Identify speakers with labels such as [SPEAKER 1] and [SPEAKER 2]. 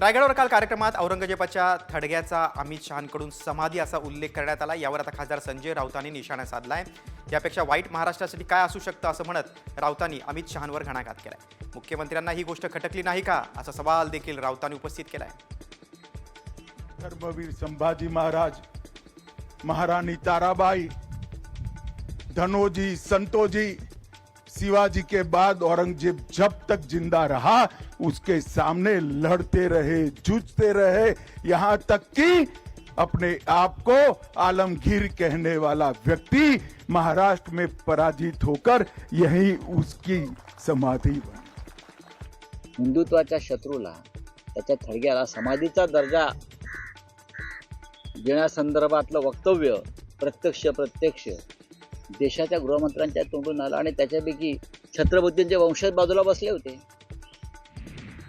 [SPEAKER 1] रायगडवर काल कार्यक्रमात औरंगजेबाच्या थडग्याचा अमित शहांकडून समाधी असा उल्लेख करण्यात आला. यावर आता खासदार संजय राऊतांनी निशाणा साधलाय. यापेक्षा वाईट महाराष्ट्रासाठी काय असू शकतं असं म्हणत राऊतांनी अमित शहांवर घणाघात केलाय. मुख्यमंत्र्यांना ही गोष्ट खटकली नाही का? असा सवाल देखील राऊतांनी उपस्थित केलाय.
[SPEAKER 2] धर्मवीर संभाजी महाराज महाराणी ताराबाई धनोजी संतोजी शिवाजी के बाद औरंगजेब जब तक जिंदा रहा उसके सामने लड़ते रहे जूझते रहे यहां तक कि अपने आप को आलमगीर कहने वाला व्यक्ति महाराष्ट्र में पराजित होकर यही उसकी समाधि बनी।
[SPEAKER 3] हिंदुत्वाच्या शत्रूला त्याच्या थडग्याला समाधीचा दर्जा देण्यासंदर्भातलं वक्तव्य प्रत्यक्ष प्रत्यक्ष देशाच्या गृहमंत्र्यांच्या तोंडून आला आणि त्याच्यापैकी छत्रपतींचे वंशज बाजूला बसले होते.